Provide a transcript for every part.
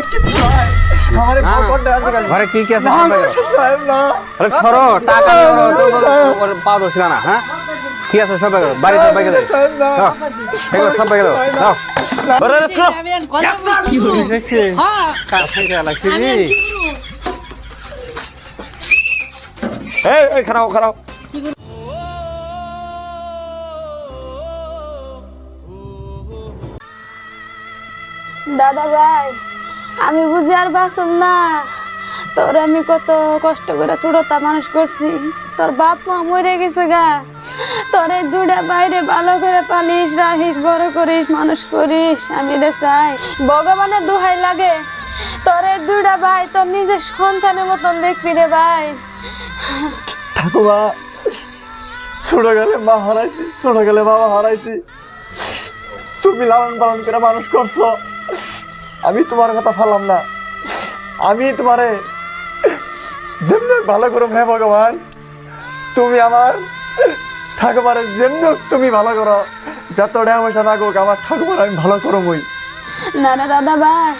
আমার কিছু নাই আমার না, না। পকেটে আছে খালি ঘরে কি কি আছে না সব গো, বের করো। সাহেব না আরে সরো টাকা নিয়ে ওরা- তো- তো- তো- ওরা পা ধরছিল না হ্যাঁ কি আছে সব বের বাড়ি সব বেগে দেয় সাহেব না দাও। এগুলো সব বেগে দাও দাও আরে, আরে, শোনো। কি করে দেখছি। কাছে গিয়ে লাগছে রে। এই এই খারাপ খারাপ দাদা ভাই আমি বুঝি আর বাসুম না। তোর আমি কত কষ্ট করে ছোটতা মানুষ করছি। তোর বাপ মা মরে গেছে গা। তোর দুটা বাইরে ভালো করে পালিস রাহিস, বড় করিস, মানুষ করিস, আমি রে চাই। ভগবানের দুহাই লাগে। তোর দুটা ভাই, তোর নিজের সন্তানের মতন দেখবি রে ভাই। ঠাকুমা ছোট গেলে মা হারাইছি ছোট গেলে বাবা হারাইছি। তুমি লালন পালন করে মানুষ করছ। আমি তোমার কথা ফালাম না। আমি তোমারে যেমনি ভালো করো হে ভগবান তুমি আমার ঠাকুমারে যেমনি তুমি ভালো করো। যত টাকা পয়সা লাগুক আমার ঠাকুমার আমি ভালো করো মই না না দাদা ভাই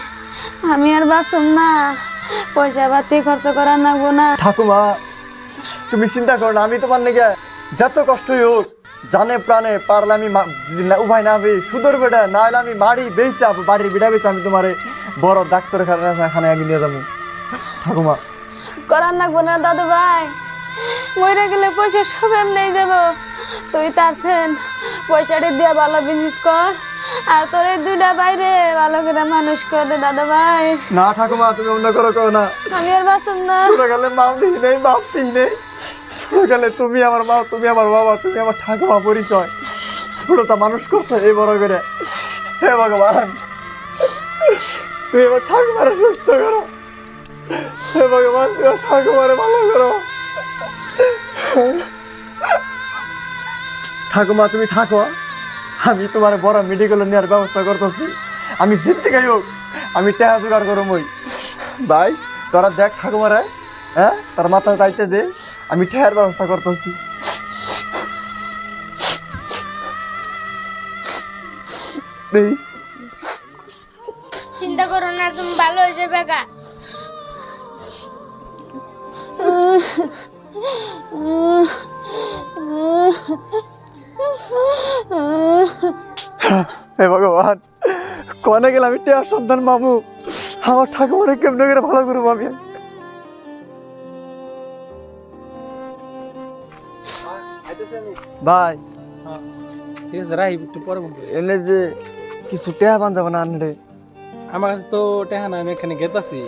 আমি আর বাসুম না। পয়সা পাতি খরচ করার নাগবো না। ঠাকুমা তুমি চিন্তা করো না আমি তোমার নাকি যত কষ্টই হোক জানে প্রাণে পারলে আমি যদি না হবে সুদর বেটা না হলে আমি বাড়ি বেচা বাড়ির বেটা বেচা আমি তোমার বড় ডাক্তারখানে আমি নিয়ে যাব। ঠাকুমা। করার নাগবো না দাদু ভাই। মরে গেলে পয়সা সব এমনি যাব। তুই তারছেন পয়সাটা দিয়ে ভালো বিজনেস কর। আর তোর এই দুটা বাইরে ভালো করে মানুষ কর দাদা ভাই। না ঠাকুমা তুমি অন্য করো করো না। আমি আর বাসুম না। গেলে মাও দিই নেই বাপ দিই নেই। গেলে তুমি আমার মা, তুমি আমার বাবা, তুমি আমার ঠাকুমা পরিচয়। ছোটটা মানুষ করছ এই বড় করে হে ভগবান। তুমি আমার ঠাকুমারে সুস্থ করো। হে ভগবান, তুমি আমার ঠাকুমারে ভালো করো। ঠাকুমা, তুমি থাকো। আমি তোমার বড় মেডিকেল নেওয়ার ব্যবস্থা করতেছি। আমি জিদ্দিগাই হোক, আমি টেহা জোগাড় করো মই। ভাই, তোরা দেখ ঠাকুমারে। হ্যাঁ? তার মাথায় চাইতে দে আমি ঠেয়ার ব্যবস্থা করতেছি। প্লিজ চিন্তা করো না তুমি ভালো হয়ে যাবে গা। হে ভগবান কনে গেলাম আমি টেয়ার সন্তান মামু আমার ঠাকুমারে কেমনে করে ভালো করব আমি? ভাই। ঠিক আছে রাই একটু পরে করি। এনে যে কিছু টেহা বান্ধাবো না আনরে আমার কাছে তো টেহা না আমি এখানে গেতাছি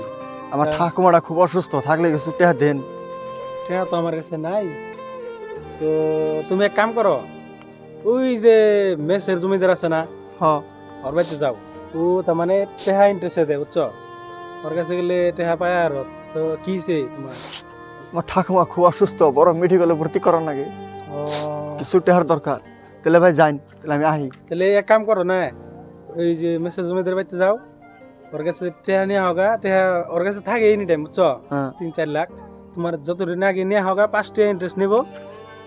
আমার ঠাকুমাটা খুব অসুস্থ থাকলে কিছু টেহা দেন। টেহা তো আমার কাছে নাই। তো তুমি এক কাম করো ওই যে মেসের জমিদার আছে না হ। ওর বাড়িতে যাও। ও তার মানে টেহা ইন্টারেস্টে দেয় বুঝছ? ওর কাছে গেলে টেহা পায় আর তো কি হইছে তোমার? আমার ঠাকুমা খুব অসুস্থ বড় মেডিকেলে ভর্তি করার লাগে ও কিছু টেহার দরকার। তাহলে ভাই যাইন তাহলে আমি আহি। তাহলে এক কাম করো না ওই যে মেসের জমিদার বাড়িতে যাও ওর কাছে টেহা নেওয়া হোগা টেহা ওর কাছে থাকে এনি টাইম বুঝছ? হ্যাঁ। তিন চার লাখ। তোমার যত ঋণ আগে নেওয়া হোক পাঁচটা ইন্টারেস্ট নেব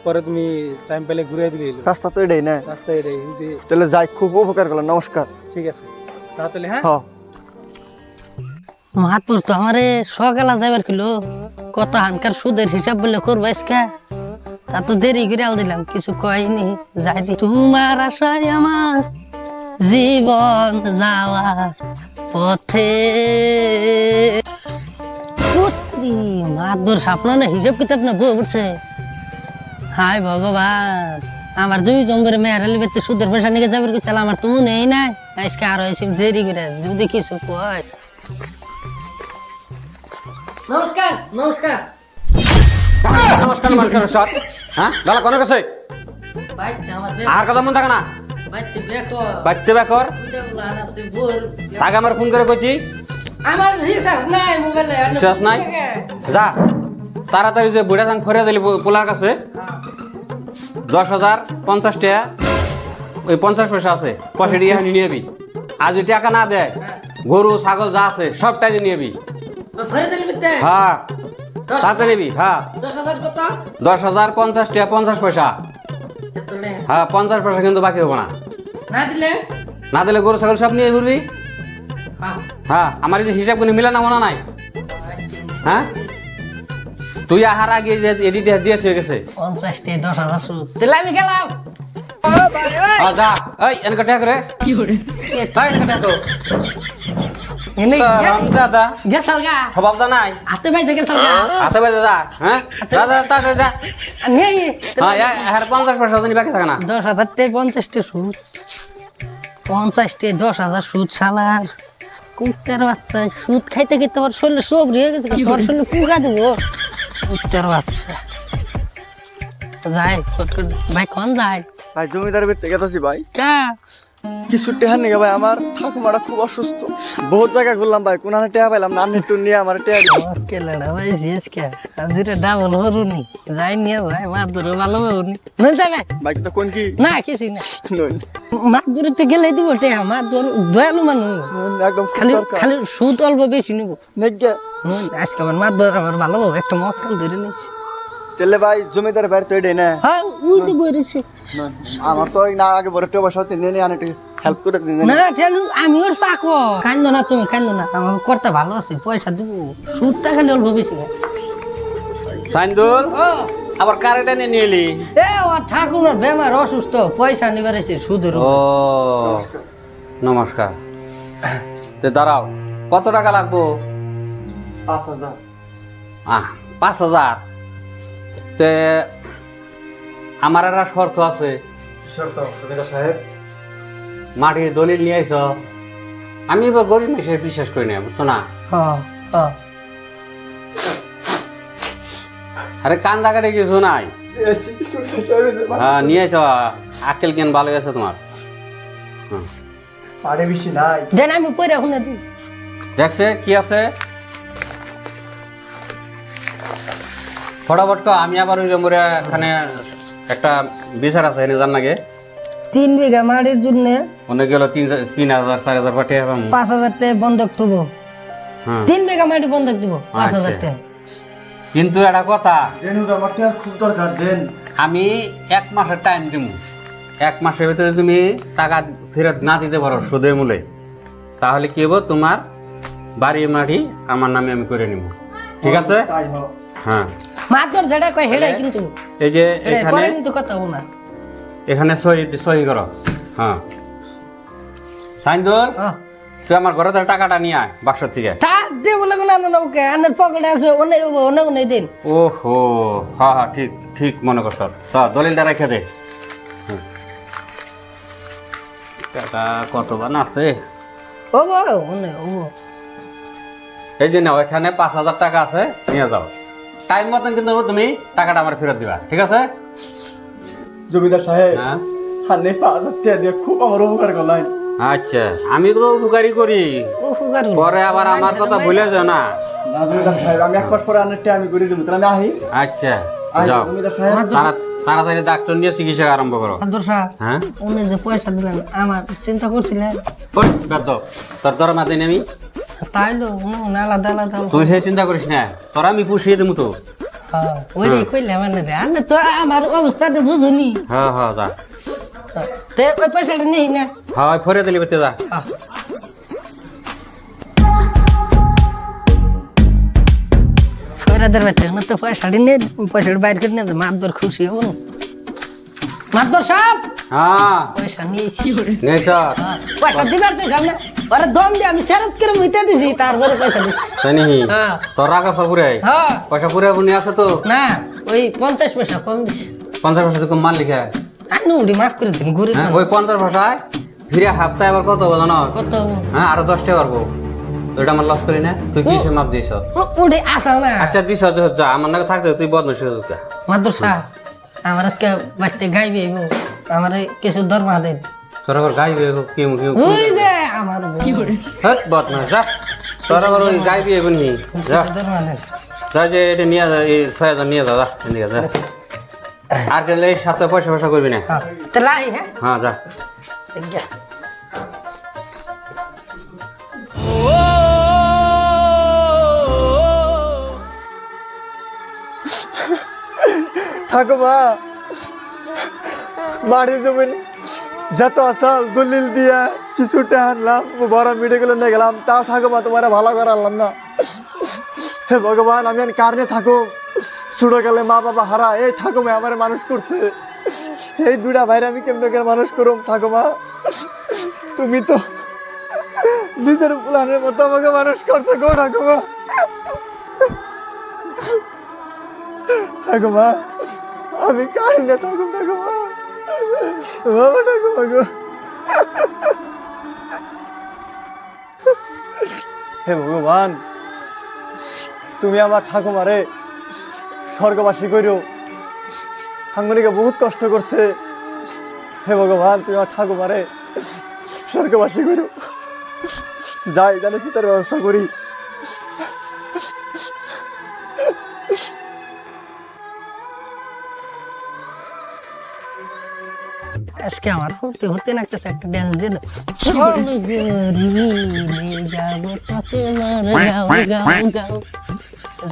পরে তুমি টাইম পেলে ঘুরে দিলে। রাস্তা তো এটাই না? রাস্তায় এটাই এই তাহলে যাই খুব উপকার করলাম নমস্কার। ঠিক আছে। তাহলে হ্যাঁ? হ মাহাতপুর তো আমারে সকালে যাবার কিলো কত হানকার সুদের হিসাব বলে করব আজকে? তা তো দেরি করে আল দিলাম, কিছু কয়নি। যাই দি তোমার আশায় আমার জীবন যাওয়ার পথে। মাহাতপুর স্বপ্ন না হিসাব কিতাব না বই উঠছে। হাই ভগবান, আমার দুই জম্বরে মেয়ের লিবেতে সুদের পয়সা নিয়ে যাবার চাল, আমার তো মনেই নাই। আজকে আরও এসে দেরি করে, যদি কিছু কয়। নমস্কার নমস্কার। নমস্কার হ্যাঁ? দাদা কোনে আর কথা মন থাকে না? বাচ্চা বেকর। তাকে আমার ফোন করে কইছি। আমার রিচার্জ নাই মোবাইলে বিশ্বাস নাই? যা তাড়াতাড়ি যে বুড়া সাং ফরিয়া দিলি পোলার কাছে। দশ হাজার পঞ্চাশ টাকা। ওই পঞ্চাশ পয়সা আছে পয়সা দিয়ে নিয়ে নিবি আর যদি টাকা না দেয় গরু ছাগল যা আছে সবটাই নিয়ে নিবি হ্যাঁ। তাতে নিবি হ্যাঁ। দশ হাজার কত? দশ হাজার পঞ্চাশ টাকা পঞ্চাশ পয়সা। হ্যাঁ পঞ্চাশ পয়সা কিন্তু বাকি হব না। না দিলে? না দিলে গরু ছাগল সব নিয়ে ঘুরবি? হ্যাঁ। হ্যাঁ আমার এই যে হিসাব কোনো মিলে না মনে নাই? হ্যাঁ? তুই আহার আগে যে এডিট দিয়ে হয়ে গেছে। পঞ্চাশটি দশ হাজার সুদ তাহলে আমি গেলাম। হ্যাঁ যা। এই এনকা টাকা করে কি করে এনকা টাকা। এনে দাদা। গেছাল গা। স্বভাব দা নাই? হাতে বাইতে গেছাল গা। হাতে বেজে যা হ্যাঁ? যা হ্যাঁ পয়সা দিন বাকি থাকে না? সুদ। পঞ্চাশটি দশ হাজার সুদ সালার কুত্তার বাচ্চা সুদ খাইতে খাইতে তোর শরীরে সব হয়ে গেছে। তোর শরীরে পুকা দেবো। কুত্তার বাচ্চা। যাই ভাই কন যায় ভাই জমিদার বেতে গেছি ভাই। কা? কিছু টেহা নেই ভাই আমার ঠাকুমাটা খুব অসুস্থ। বহুত জায়গা ঘুরলাম ভাই কোন টেহা পাইলাম নিয়ে আমার টেহা। আমার ভাই শেষ কে আজিরে ডাবল হরুনি যাই নিয়ে যাই মাছ ধরে ভালো হরুনি নই যাবে ভাই। কিন্তু কোন কি? না কিছুই না। নই। মাছ ধরে তো গেলে দিব টেহা মাছ ধর দয়ালু মানুষ। একদম খালি খালি সুদ অল্প বেশি নিব। নেগে আজকে আমার মাছ ধরে আমার ভালো একটা মক্কাল ধরে নিচ্ছি তেলে ভাই জমিদার বাড়ি তো এটাই না। হ্যাঁ ওই তো বলেছি। আমার তো না আগে বড় টেবা সাথে নিয়ে নিয়ে আনে হেল্প করে না ঠেলু আমি ওর চাকো কান্দো না তুমি কান্দো না। আমার করতে ভালো আছে পয়সা দিব। সুদটা খালি অল্প বেশি সাইন্দুল ও আবার কারেন্ট এনে নিয়ে এলি এ ও ঠাকুরের বেমার অসুস্থ পয়সা নিবার এসে সুদের ও নমস্কার। তে দাঁড়াও কত টাকা লাগবো? পাঁচ হাজার। আহ পাঁচ হাজার? তে আমার একটা শর্ত আছে। শর্ত সাহেব। মাটির দলিল নিয়ে আইস আমি এবার গরিব মেসে বিশ্বাস করি না বুঝছ না? হ্যাঁ হ্যাঁ। আরে কান্দা কাটে কিছু নাই। হয়ে গেছে নিয়ে আইস আকেল জ্ঞান ভালো আছে তোমার। পাড়ে বেশি নাই। দেন আমি দেখছে কি আছে? ফটাফট কও, আমি আবার ওই যে মোরে এখানে একটা বিচার আছে এনে জান নাকি তিন বিঘা মাটির জন্য অনেক গেল তিন তিন হাজার চার হাজার পাঠিয়ে পাবো পাঁচ হাজার টাকা বন্ধক দেব হ্যাঁ। তিন বিঘা মাটি বন্ধক দিব পাঁচ হাজার আচ্ছা। টাকা। কিন্তু একটা কথা হুজুর, খুব দরকার দেন। আমি এক মাসের টাইম দিব এক মাসের ভিতরে তুমি টাকা ফেরত না দিতে পারো সুদের মূলে। তাহলে কি হব তোমার বাড়ির মাটি আমার নামে আমি করে নিব। ঠিক আছে? হ্যাঁ। মাত্র যেটা কয় হেডাই কিন্তু। এই যে এখানে কিন্তু কথা হব না। এখানে সহি সহি করো। হ্যাঁ। সাইন্দুল। তুই আমার ঘরে থেকে টাকাটা নিয়ে আয় বাক্সর থেকে। টাক দিয়ে বলে আনো না ওকে। আনের পকেটে আছে অনেক অনেক অনেক দিন। ওহো হ্যাঁ হ্যাঁ ঠিক ঠিক মনে করছ। তা দলিলটা রেখে দে। টাকা কত বান আছে? ও বড় অনেক ও এই যে নাও এখানে পাঁচ হাজার টাকা আছে নিয়ে যাও। টাইম মতন কিন্তু তুমি টাকাটা আমার ফেরত দিবা ঠিক আছে? জমিদার সাহেব হ্যাঁ? হানে পাঁচ হাজার টাকা দিয়ে খুব আমার উপকার করলেন আচ্ছা আমি তো উপকারী করি। ও পরে আবার আমার কথা ভুলে যাও না। না জমিদার সাহেব আমি এক মাস পরে আনের টাকা আমি করে দেবো তাহলে আমি আহি। আচ্ছা যাও। জমিদার সাহেব। তাড়াতাড়ি ডাক্তার নিয়ে চিকিৎসা আরম্ভ করো। হ্যাঁ। উনি যে পয়সা দিলেন আমার চিন্তা করছিলেন। ওই বেদ তোর দরমা দিন আমি। তাইলো উনি আলাদা আলাদা তুই সে চিন্তা করিস না তোরা আমি পুষিয়ে দেবো তো। হ্যাঁ ওইটাই কইলে মানে রে। আনে তো আমার অবস্থাটা বুঝুনি। হ্যাঁ হ্যাঁ যা। তে ওই পয়সাটা নেই না? হ্যাঁ ফরে দিলি বেতে যা। ফেরাদের বাচ্চা না তো পয়সাটি নিয়ে পয়সাটা বাইর করে নিয়ে মাতবার খুশি হব না। মাতবার সাহেব হ্যাঁ। পয়সা নিয়েছি। নেই হ্যাঁ, পয়সা দিবার তো যাও না ওরা দম দিয়ে আমি সেরত করে মিটে দিছি তারপরে পয়সা দিছি। তাই নাকি? হ্যাঁ। তোর রাখা সব পুরে হ্যাঁ। পয়সা পুরে আসো তো। না ওই পঞ্চাশ পয়সা কম দিছি। পঞ্চাশ পয়সা তো কম লিখে আনু মাফ করে দিন গরিব হ্যাঁ ওই পঞ্চাশ পয়সায় ফিরে হাফতায় আবার কত হব জানো কত হ্যাঁ আরও দশটা পারব ওইটা আমার লস করি না। তুই কিসে মাপ দিস উ- উঠে আসা না। আচ্ছা দিস যা আমার নাকি থাকতে তুই বদমাস হয়ে যা। মাদুর সাহেব আমার আজকে বাড়িতে গাইবে আমার কিছু দরমা দেন। তোর আবার গাইবে কি কি ওই যে আমার কি করে? হ্যাঁ বদমাস যা। তোর আবার ওই গাইবি এবন হি যা। যা যে এটা নিয়ে যা এই ছয় হাজার নিয়ে যা যা নিয়ে যা। আর গেলে এই সপ্তাহে পয়সা পয়সা করবি না? হ্যাঁ। হ্যাঁ। হ্যাঁ যা। ঠাকুমা বাড়ি জমিন যত আসল দলিল দিয়া কিছুটা আনলাম, বড় মেডিকেলে নিয়ে গেলাম, তাও ঠাকুমা তোমার ভালো করে আনলাম না। হে ভগবান, আমি কারণে থাকো ছোটো গেলে মা বাবা হারা, এই ঠাকুমা আমার মানুষ করছে। এই দুটা ভাইরে আমি কেমনে করে মানুষ করুম ঠাকুমা তুমি তো নিজের প্লানের মতো আমাকে মানুষ করছে গো ঠাকুমা ঠাকুমা আমি কারণে থাকুম ঠাকুমা বাবা গো হে ভগবান, তুমি আমার ঠাকুমারে স্বর্গবাসী করিও হাঙ্গনিকে বহুত কষ্ট করছে। হে ভগবান, তুমি আমার ঠাকুমারে স্বর্গবাসী করিও যাই, জানি শীতের ব্যবস্থা করি। আজকে আমার ফুর্তি ফুর্তি লাগতেছে একটা ড্যান্স দিল চলো গরিলে যাব তোকে মার গাও গাও গাও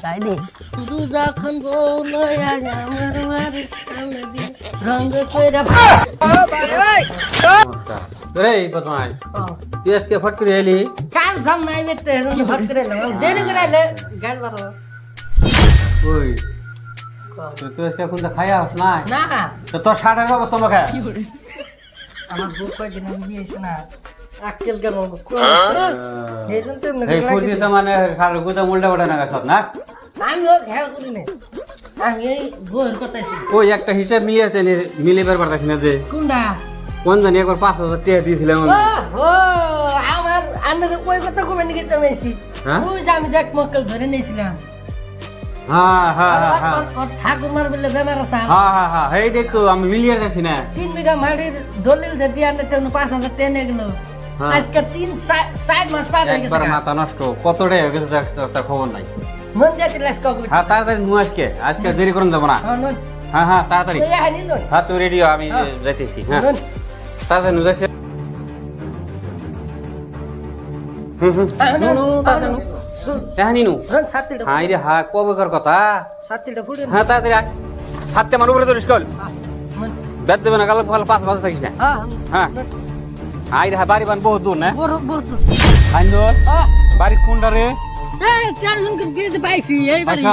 যাই দি তু যখন বলো আমার মার সামনে দি রঙ কইরা রে বদমাই তুই আজকে ফট করে এলি কাম সাম নাই? এজন ভাত করে এলাম দেরি করে আইলে গাল বারো ওই তুই আজকে কোনটা খাই আস নাই না। তো তোর শার্টের অবস্থা মুখে আমার বুক কয়দিন আমি দিয়েছি না আক্কেল কেন এই জন্য তো এই করে তো মানে খাল গুদা উল্টা উল্টা না সব না? আমি ও খেয়াল করি না আমি এই বইয়ের কথা ওই একটা হিসাব মিলিয়ে আছে মিলিবার পারতাছি না যে। কোনটা? কোন জানি একবার পাঁচ হাজার টাকা দিয়েছিলাম ও ও আমার আন্নার ওই কথা কমে নিয়ে গেতে মেসি হ্যাঁ? ওই যে আমি দেখ মক্কেল ধরে নিয়েছিলাম। হ্যাঁ হ্যাঁ হ্যাঁ হ্যাঁ। ওর বলে বেমার আছে হ্যাঁ হ্যাঁ হ্যাঁ এইটাই তো আমি মিলিয়ে যাচ্ছি না। তিন বিঘা মাটির দলিল যে দিয়ে আনতে পাঁচ হাজার টেনে গেল। হ্যাঁ। আজকে তিন চা- মাস পার হয়ে গেছে মাথা নষ্ট কত হয়ে গেছে তার- তার- তার খবর নাই। মন যাতে লাস কাউ হ্যাঁ তাড়াতাড়ি নু আজকে আজকে দেরি করুন যাব না। হ্যাঁ হ্যাঁ তাড়াতাড়ি। হ্যাঁ তুই রেডি আমি যাইতেছি হ্যাঁ। তাড়াতাড়ি নু যাইছে। হুম হুম নু, নু, নু, তাড়াতাড়ি নু। নু নন রে কবে কথা? হ্যাঁ তাড়াতাড়ি আয়। হাতে আমার উপরে ধরিস কল। বেদ দেবে না কাল কাল পাঁচ বাজে থাকিস না। হ্যাঁ আই রে বাড়ি বান বহুত দূর না? বড় বড় আইন্দর আহ। বাড়ি কোনটা রে? এই টেনশন করে দিতে পাইছি এই বাড়ি।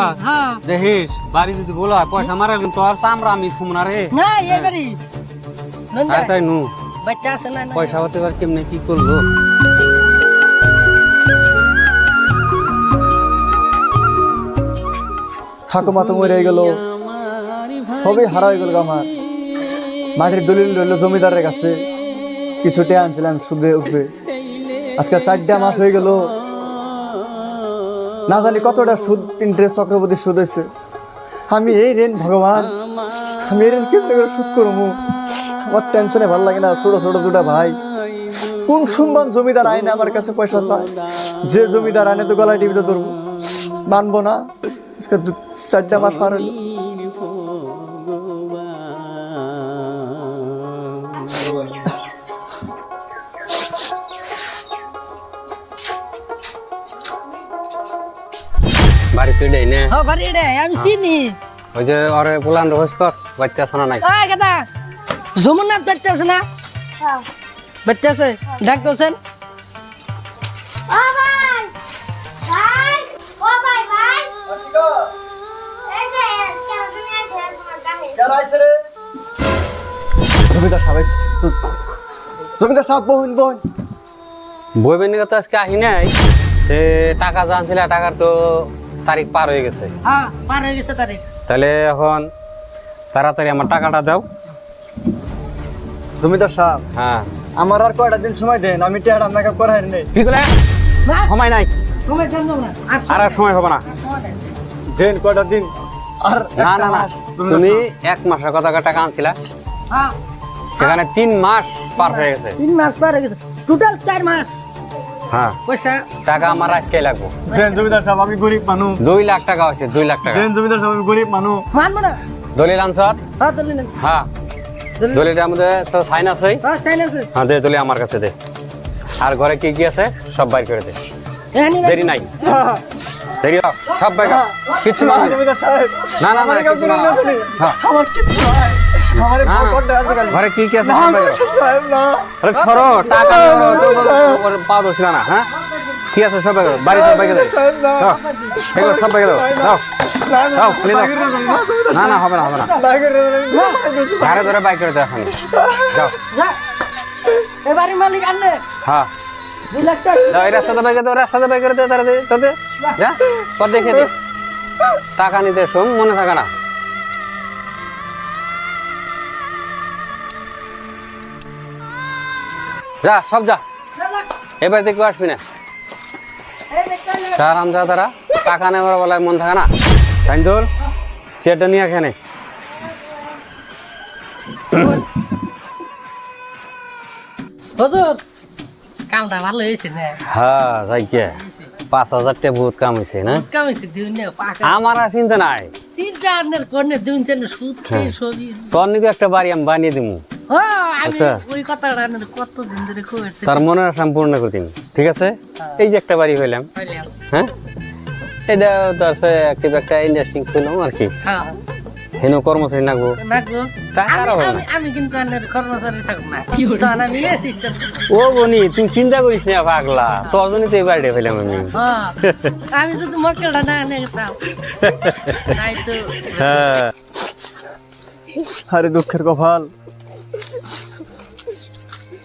দেখিস বাড়ি যদি বলো পয়সা মারা কিন্তু চামড়া আমি ফুম না রে। না পয়সা হতে পারে কেমনে কি করল? ঠাকুমা তো মরে গেল। সবই হারা হয়ে গেল আমার। মাটির দলিল রইল জমিদারের কাছে। কিছু টেয়া আনছিলাম সুদে উঠবে আজকে চারটা মাস হয়ে গেল। না জানি কতটা সুদ ইন্টারেস্ট চক্রবর্তী সুদ হয়েছে। আমি এই ঋণ, ভগবান, আমি এই ঋণ কেমনি করে সুদ করব? আমার টেনশনে ভালো লাগে না, ছোট ছোট দুটা ভাই। কোন সুন্দর জমিদার আইনে আমার কাছে পয়সা চায়? যে জমিদার আইনে তো গলায় টিভিতে ধরবো। মানবো না। আজকে চারটা মাস পার দেই না। হ্যাঁ বাড়ি আমি চিনি। ওই যে ওরে পোলান রোজ কর বাচ্চা শোনা নাই। ওই কথা যমুনাথ বাচ্চা আছে না? হ্যাঁ। বাচ্চা আছে ডাক দোছেন জমিদার সাহেব। জমিদার সাহেব বহিন বোন বই বেনি তো আজকে আহি নাই। সে টাকা জানছিল টাকার তো তারিখ পার হয়ে গেছে। হ্যাঁ পার হয়ে গেছে তারিখ। তাহলে এখন তাড়াতাড়ি আমার টাকাটা দাও। জমিদার সাহেব হ্যাঁ। আমার আর কয়টা দিন সময় দেন? আমি টেহারা মেকআপ করা নেই কি করে সময় নাই। সময় দেন না আর আর আর সময় হবে না। দেন। কয়টা দিন? আর না না না। তুমি এক মাসের কথা টাকা আনছিলা? হ্যাঁ। সেখানে তিন মাস পার হয়ে গেছে। তিন মাস পার হয়ে গেছে। টোটাল চার মাস। হ্যাঁ। পয়সা? টাকা আমার আজকে লাগবো। দেন জমিদার সাহেব আমি গরিব মানুষ। দুই লাখ টাকা হয়েছে দুই লাখ টাকা। দেন জমিদার সাহেব আমি গরিব মানুষ। মানবো না। দলিল আনসর? হ্যাঁ দলিল হ্যাঁ। দলিল দলিলটা আমাদের তো সাইন আছে হ্যাঁ চাইন আছে। হ্যাঁ দে দলিল আমার কাছে দে। আর ঘরে কি কি আছে? সব বাইর করে দে। দেরি নাই। দেরি সব বাইর। কিচ্ছু না, মানে না, না, আমার। হ্যাঁ। ঘরে কি কি আছে আরে টাকা পা দোষ না হ্যাঁ কি আছে সব বাইরে বাড়ি সব বাইরে ম্যানেজার সাহেব না দাও এগুলো সব বাইরে দাও দাও না না দাও, খুলে দাও। না, না, তুমি তো না না হবে না হবে না বাইরে না, না, না, ঘরে ধরে বাইক করে দাও এখন যাও এবারে মালিক আনলে হ্যাঁ দুই লাখ টাকা রাস্তাতে বাইক দাও রাস্তাতে বাইক দাও তারা তোদের যা পর দেখে দে টাকা নিতে শোন মনে থাকে না যা সব যা। এবার দেখে আসবি না। চার আমজা তারা। টাকা নেওয়ার বেলায় মন থাকে না। সাইন্দুল চেয়ারটা নিয়ে এখানে। হুজুর কামটা ভালো হয়েছে না হ্যাঁ যাই কে? পাঁচ হাজার টাকা বহুত কাম হয়েছে না? কাম হয়েছে দিন আমার আর চিন্তা নাই। চিন্তা আপনার কর্নে দিন সুদ খেয়ে সবই তোর নাকি একটা বাড়ি আমি বানিয়ে দিবো হ্যাঁ আমি আচ্ছা। ওই কথাটা আপনার কত দিন ধরে কইছি তার মনে সম্পূর্ণ করে দিন ঠিক আছে? এই যে একটা বাড়ি হইলাম। হ্যাঁ? এটা তার একটা খুললাম আর কি। হ্যাঁ। হেন কর্মচারী নাগবো আমি কিন্তু কর্মচারী না। ও বনি তুই চিন্তা করিস না পাগলা। তোর জন্য তো এই বাড়িটা হইলাম আমি। হ্যাঁ। আমি যদি না এনে হ্যাঁ। আরে দুঃখের কপাল।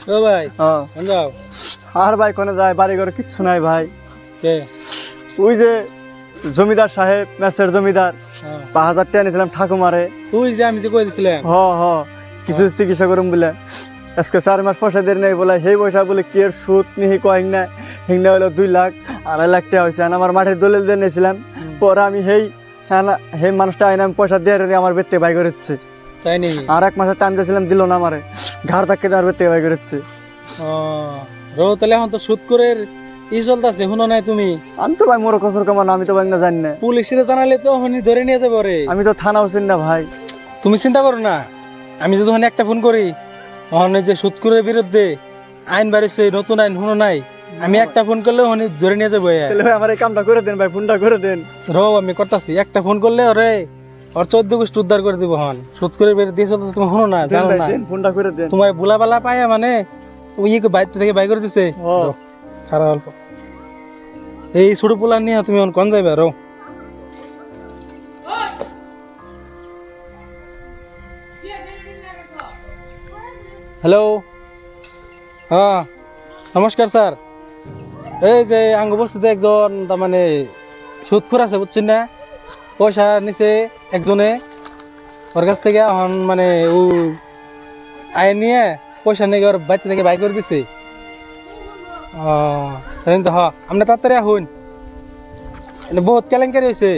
ও ভাই হ্যাঁ যাও আর ভাই কোনে যায় বাড়ি ঘরে কিচ্ছু নাই ভাই। কে? ওই যে জমিদার সাহেব জমিদার হ্যাঁ। পাঁচ হাজার টাকা নিয়েছিলাম ঠাকুমারে। তুই যে আমি যে কই দিছিলাম। হ হ। কিছু চিকিৎসা করুম বলে। আজকে চার মাস পয়সা দিয়ে নেই বলে সেই পয়সা বলে কি এর সুদ নিহি কয়েক না হিংনা হলো দুই লাখ আড়াই লাখ টাকা হয়েছে আমার মাঠের দলিল দিয়ে নিয়েছিলাম। পরে আমি সেই হ্যাঁ সেই মানুষটা আইনে আমি পয়সা দিয়ে আমার বেতে বাই করেছে। তাই নাকি? আর এক মাসের টাইম দিয়েছিলাম দিল না আমারে। ঘাড় ধাক্কে আমার বেতে বাই করেছে। রো তাহলে এখন তো সুদ করে ই চলতেছে শুনো নাই তুমি? আমি তো ভাই মোর কসর কামান আমি তো ভাই না জানি না। পুলিশের জানালে তো হনি ধরে নিয়ে যাবে রে আমি তো থানাও চিনি না ভাই। তুমি চিন্তা করো না আমি যদি ওখানে একটা ফোন করি ওখানে যে সুৎকুরের বিরুদ্ধে আইন বাড়িছে নতুন আইন শুনো নাই? আমি একটা ফোন করলে ওখানে ধরে নিয়ে যাব আমার এই কামটা করে দেন ভাই ফোনটা করে দেন। রো আমি করতেছি একটা ফোন করলে ওরে ওর চোদ্দ গোষ্ঠী উদ্ধার করে দিব হন। দিয়ে চলতে তুমি না জানো না। ফোনটা করে দেন। তোমার বুলাবালা পায় মানে ওই বাইর থেকে বাই করে দিছে। খারাপ অল্প। এই ছোট পোলা নিয়ে তুমি এখন কোন যাবে রো হ্যালো। হ্যাঁ নমস্কার স্যার। এই যে আঙ্গ বস্তিতে একজন তার মানে সুদখোর আছে বুঝছেন না? পয়সা নিছে একজনে। ওর কাছ থেকে এখন মানে ও আয় নিয়ে পয়সা নিয়ে ওর বাড়ি থেকে বাই করে দিছে। ও তো হ আপনি তাড়াতাড়ি আহুন। বহুত কেলেঙ্কারি হয়েছে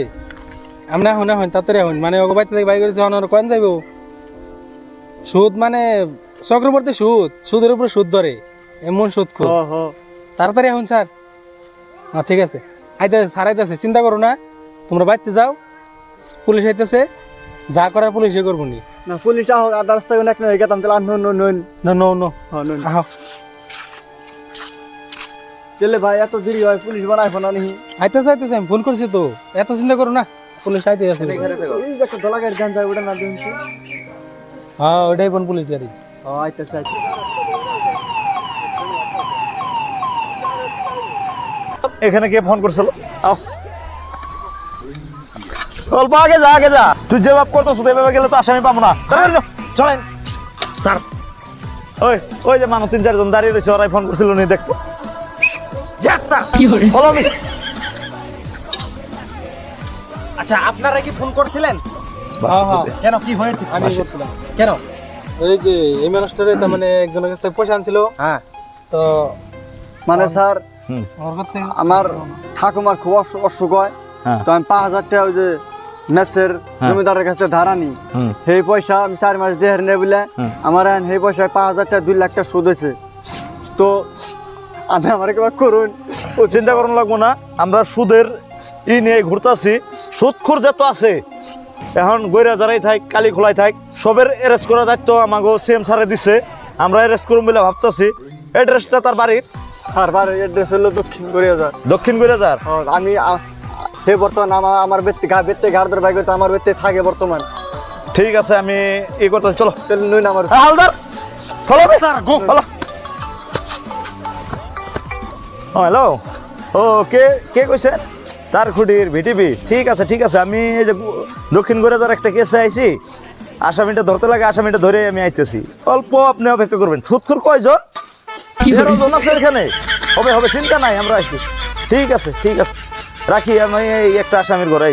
আপনি আহুন আহুন তাড়াতাড়ি আহুন। মানে ওকে বাড়ি থেকে বাই করে দিছে এখন কোন যাইব? সুদ মানে চক্রবর্তী সুদ সুদের উপরে সুদ ধরে এমন সুদ খুব। তাড়াতাড়ি এখন স্যার। হ্যাঁ ঠিক আছে। আইতেছে স্যার আইতেছে চিন্তা করো না। তোমরা বাড়িতে যাও। পুলিশ আইতেছে যা করার পুলিশে করব নি। না পুলিশ আহ আধা রাস্তা কোন এক নয় গেতাম তাহলে আর নুন নুন নো নো নো হ্যাঁ নুন আহ। তাহলে ভাই এত দেরি হয় পুলিশ বানাই ফোন আনি আইতেছে আইতেছে আমি ফোন করছি তো। এত চিন্তা করো না পুলিশ আইতে আছে। এই যে একটা দলা গাড়ি যান যায় ওটা না দিনছে হ্যাঁ ওইটাই ফোন পুলিশ গাড়ি। ও আইতেছে আইতেছে। এখানে কে ফোন করছিল? আও। অল্প আগে যা আগে যা। তুই যে করতেছ এভাবে গেলে তো আসামি পাবো না। চলেন। স্যার। ওই ওই যে মানুষ তিন চারজন দাঁড়িয়ে রয়েছে ওরাই ফোন করছিল নি দেখতো. আচ্ছা আপনারা কি ফোন করছিলেন? হ্যাঁ হ্যাঁ। কেন কি হয়েছে? আমি করছিলাম কেন? ওই যে এই মানুষটারে তার মানে একজনের কাছ থেকে পয়সা আনছিল। হ্যাঁ। তো মানে স্যার আমার ঠাকুমার খুব অসু- অসুখ হয়। হ্যাঁ। তো আমি পাঁচ হাজার টাকা ওই যে মেসের জমিদারের কাছে ধার হুম। সেই পয়সা আমি চার মাস দিয়ে নে বলে আমার এখন সেই পয়সা পাঁচ হাজার টাকা দুই লাখ টাকা সুদ হয়েছে। তো আমি আমার একবার করুন ও চিন্তা করুন লাগবো না আমরা সুদের ই নিয়ে ঘুরতেছি সুদখোর যত আছে এখন গৈরা যারাই থাক কালি খোলাই থাক সবের এরেস্ট করার দায়িত্ব আমাকে সিএম স্যারে দিছে আমরা এরেস্ট করুম বলে ভাবতেছি এড্রেসটা তার বাড়ির। আর বার এড্রেস হলো দক্ষিণ যার দক্ষিণ গৈরা যার আমি হে বর্তমান আমার আমার বেত্তে গা বেত্তে ঘাড় ধরে করতে আমার বেত্তে থাকে বর্তমান। ঠিক আছে আমি ই করতে চলো। তাহলে নুন আমার। হালদার! চলো স্যার গো চলো। ও হ্যালো ও কে কে কইছে? তার খুঁটির ভিটিপি ঠিক আছে ঠিক আছে আমি এই যে দক্ষিণ কোরিয়ার একটা কেসে আইছি। আসামিটা ধরতে লাগে আসামিটা ধরে আমি আইতেছি। অল্প আপনি অপেক্ষা করবেন। সুৎখুর কয়জন? তেরো জন আছে এখানে। হবে হবে চিন্তা নাই আমরা আইছি। ঠিক আছে ঠিক আছে। রাখি আমি এই একটা আসামির ঘরে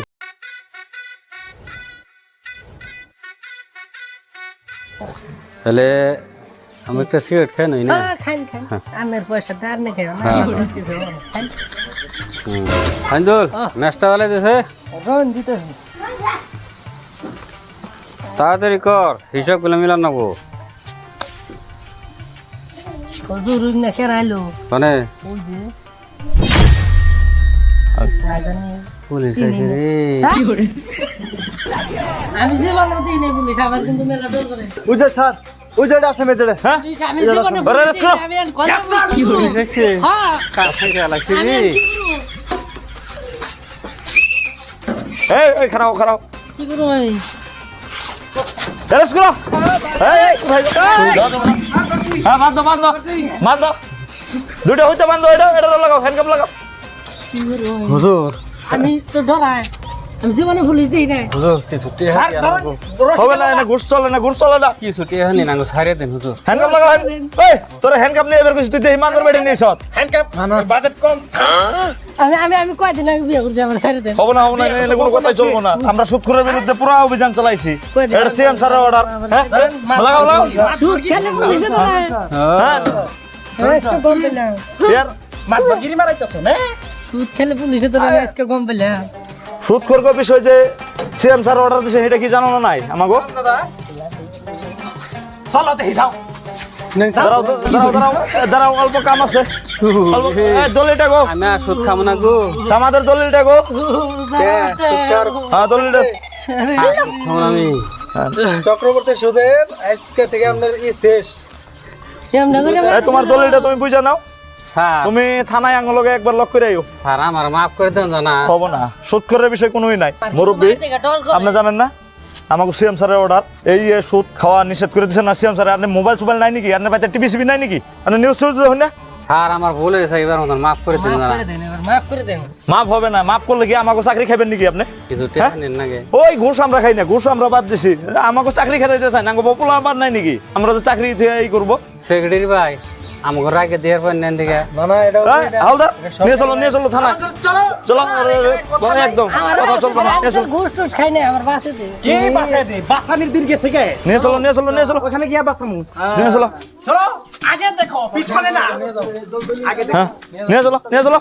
তাহলে আমি একটা সিগারেট খাই নই না? খান খান। আমের পয়সা দাঁড় না খান। আঞ্জুল ম্যাচটা ভালো দিছে রন দিতেছি। তাড়াতাড়ি কর হিসাবগুলো মিলান নেব হুজুর না কেরাইলো। মানে ওই যে। পুলিশ আছে রে আমি জীবনে দিই নাই পুলিশ আমার কিন্তু মেলা ডর করে বুঝে স্যার বুঝে এটা আসামে জেলে হ্যাঁ পুলিশ আমি জীবনে আরে, পুলিশ দিই নাই, আমি কথা বলছি কি করব? পুলিশ আছে হ্যাঁ কাছে লাগছে রে আর কি করব? এই এই খারাপ খারাপ কি করব আমি করো এই এই, ভাই হ্যাঁ বাঁধো বাঁধো বাঁধো দুটো হইতে বাঁধো এটা এটা লাগাও হ্যান্ডকাপ লাগাও? হুজুর। আমি তো ডরাই। আমি জীবনে পুলিশ দিই নাই। হুজুর কিছু হবে না না ঘুষ চলে না ঘুষ চলে না। কিছু টিয়া হানি নাঙ্গো সারিয়ে দেন হুজুর। হ্যান্ডকাপ লাগাও এই তোর হ্যান্ডকাপ নিয়ে এবার কিছু তুই দেহি মান্দর বেড়ে নিস আমি আমি আমি কয়দিন আগে বিয়ে করছি আমার ছেড়ে দেন। হবে না হবে না এনে কোনো কথাই চলবো না। আমরা সুৎখুরের বিরুদ্ধে পুরো অভিযান চালাইছি। এটা সিএম স্যারের অর্ডার হ্যাঁ? লাগাও। লাগাও সুদ খেলে পুলিশে ধরে হ্যাঁ। আজকে গম পেলাম এর সুদ খেলে পুলিশে ধরে আজকে সুৎখোর বিষয় যে সিএম স্যার অর্ডার দিছে সেটা কি জানো না নাই? আমাগো? দাঁড়াও তো, দাঁড়াও দাঁড়াও এ, দাঁড়াও অল্প কাম আছে। দলিলটা গো। আমি আর সুদ খাব না গো। আমাদের দলিলটা গো। হ্যাঁ দলিলটা। আমি। চক্রবর্তী সুদের আজকে থেকে ই শেষ। তোমার দলিলটা তুমি বুঝে নাও। তুমি থানায় আঙুলকে একবার লক করে আইও। স্যার আমার মাফ করে দেন জানা। হব না। সুৎখোরের বিষয় কোনোই নাই। মুরব্বী আপনি জানেন না? আমাকে সিএম স্যারের অর্ডার এই সুদ খাওয়া নিষেধ করে দিচ্ছেন না সিএম স্যার আপনি মোবাইল সোবাইল নাই নাকি? আপনার বাচ্চা টিভি সিভি নাই নাকি? আপনি নিউজ টিউজ হন না? স্যার আমার ভুল হয়েছে এবার মতন মাফ করে দেন মাফ করে দেন মাফ হবে না মাফ করলে কি আমাকে চাকরি খাবেন নাকি আপনি? কিছু টিয়া নেন নাগে ওই ঘুষ আমরা খাই না ঘুষ আমরা বাদ দিছি। আমাকে চাকরি খেতে চাই না পপুলার বাদ নাই নাকি? আমরা তো চাকরি এই করব। সেক্রেটারি ভাই আমাকে রাগে দেওয়ার পর নেন দিকে। না না এটা হালদার নিয়ে চলো নিয়ে চলো থানায়। চলো। আরে, আরে, বলো একদম কথা চলবে না। নিয়ে চলো। ঘুষ টুস খাই না আমার বাসে দে। কি বাসায় দে? বাসানির দিন গেছে কে? নিয়ে চলো নিয়ে চলো নিয়ে চলো। ওখানে গিয়া বাসামু। নিয়ে চলো। চলো। আগে দেখো পিছনে না। আগে দেখো। হ্যাঁ নিয়ে চলো নিয়ে চলো।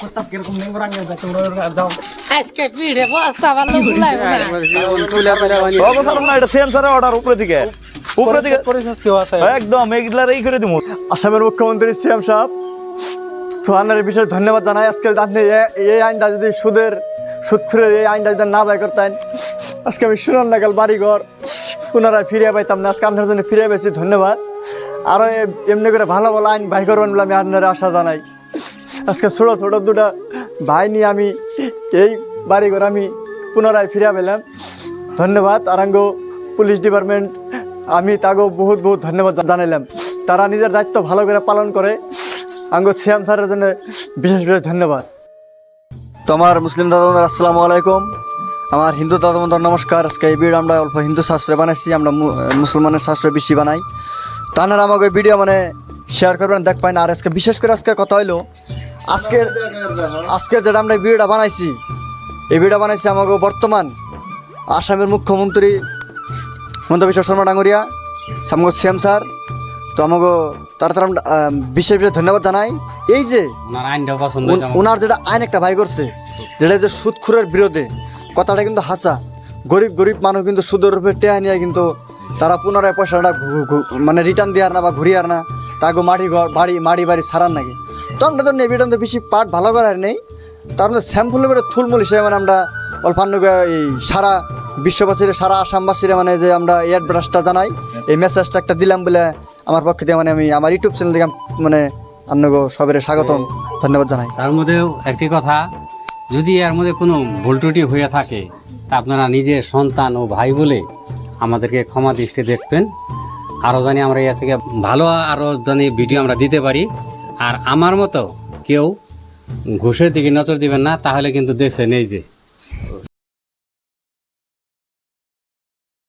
প্রস্তাব কীরকম নেই রাঙ্গে যাও তোমরা যাও। আজকে পিড়ে বস্তা ভালো গুলাই তুলে হয়নি। অবসর না এটা সেম স্যারের অর্ডার উপরে দিকে। উপরে দিকে পরিশাস্তি আছে একদম এগুলার এই করে দিমু। আসামের মুখ্যমন্ত্রী সিএম সাহেব সোহানের বিষয়ে ধন্যবাদ জানাই। আজকে আপনি এই আইনটা যদি সুদের সুদখুরের এই আইনটা যদি না বাই করতেন আজকে আমি শুনান লাগাল বাড়িঘর পুনরায় ফিরে পাইতাম না। আজকে আপনার জন্য ফিরে পেয়েছি ধন্যবাদ। আরও এ- এমনি করে ভালো ভালো আইন বাই করবেন বলে আমি আপনার আশা জানাই। আজকে ছোটো ছোটো দুটা ভাই নিয়ে আমি এই বাড়িঘর আমি পুনরায় ফিরে পেলাম। ধন্যবাদ। আরাঙ্গ পুলিশ ডিপার্টমেন্ট আমি তাকেও বহুত বহুত ধন্যবাদ জানাইলাম। তারা নিজের দায়িত্ব ভালো করে পালন করে। আঙ্গ সিয়াম স্যারের জন্য বিশেষ বিশেষ ধন্যবাদ। তোমার মুসলিম দাদা আসসালামু আলাইকুম। আমার হিন্দু দাদা বন্ধুরা, নমস্কার। আজকে এই ভিডিও আমরা অল্প হিন্দু শাস্ত্রে বানাইছি আমরা মুসলমানের শাস্ত্রে বেশি বানাই। তো আপনারা আমাকে ভিডিও মানে শেয়ার করবেন দেখ পাই না আর আজকে বিশেষ করে আজকে কথা হইল আজকের আজকের যেটা আমরা এই ভিডিওটা বানাইছি এই ভিডিও বানাইছি আমাকে বর্তমান আসামের মুখ্যমন্ত্রী মন্ত বিশ্ব শর্মা ডাঙ্গরিয়া আমাকে সিএম স্যার তো আমাকে তার তার বিশেষ বিশেষ ধন্যবাদ জানাই। এই যে ওনার যেটা আইন একটা ভাই করছে যেটা যে সুদখুরের বিরোধে কথাটা কিন্তু হাসা। গরিব গরিব মানুষ কিন্তু সুদের রূপে টেহা নিয়ে কিন্তু তারা পুনরায় পয়সাটা মানে রিটার্ন দেওয়ার না বা ঘুরিয়ার না তাকে মাটি ঘর বাড়ি মাড়ি বাড়ি সারার নাকি। তো আমরা তো নেবিটান তো বেশি পাট ভালো করার নেই। তার মধ্যে স্যাম্পল করে থুলমুল হিসেবে মানে আমরা অল্পান্ন এই সারা বিশ্ববাসীর, সারা আসামবাসীর মানে যে আমরা এই অ্যাডভার্টাসটা জানাই, এই মেসেজটা একটা দিলাম বলে আমার পক্ষে দিয়ে মানে আমি আমার ইউটিউব চ্যানেল থেকে মানে আপনাকে সবের স্বাগতম, ধন্যবাদ জানাই। তার মধ্যেও একটি কথা, যদি এর মধ্যে কোনো ভুল ত্রুটি হয়ে থাকে, তা আপনারা নিজের সন্তান ও ভাই বলে আমাদেরকে ক্ষমা দৃষ্টি দেখবেন। আরও জানি আমরা ইয়া থেকে ভালো আরও জানি ভিডিও আমরা দিতে পারি। আর আমার মতো কেউ ঘুষের দিকে নজর দিবেন না, তাহলে কিন্তু দেখছেন এই যে।